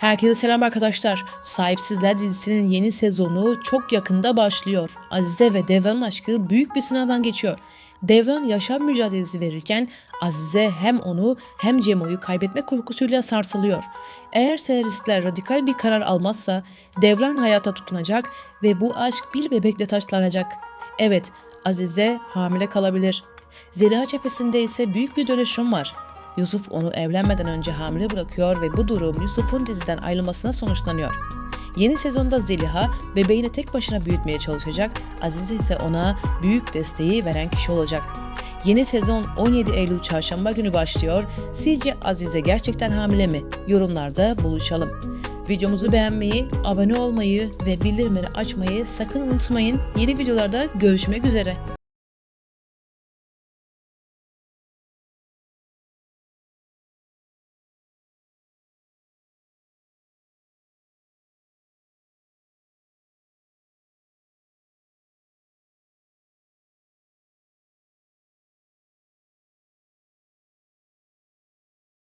Herkese selam arkadaşlar. Sahipsizler dizisinin yeni sezonu çok yakında başlıyor. Azize ve Devran'ın aşkı büyük bir sınavdan geçiyor. Devran yaşam mücadelesi verirken Azize hem onu hem Cemo'yu kaybetme korkusuyla sarsılıyor. Eğer senaristler radikal bir karar almazsa Devran hayata tutunacak ve bu aşk bir bebekle taşlanacak. Evet, Azize hamile kalabilir. Zeliha cephesinde ise büyük bir dönüşüm var. Yusuf onu evlenmeden önce hamile bırakıyor ve bu durum Yusuf'un diziden ayrılmasına sonuçlanıyor. Yeni sezonda Zeliha bebeğini tek başına büyütmeye çalışacak, Azize ise ona büyük desteği veren kişi olacak. Yeni sezon 17 Eylül çarşamba günü başlıyor. Sizce Azize gerçekten hamile mi? Yorumlarda buluşalım. Videomuzu beğenmeyi, abone olmayı ve bildirimleri açmayı sakın unutmayın. Yeni videolarda görüşmek üzere.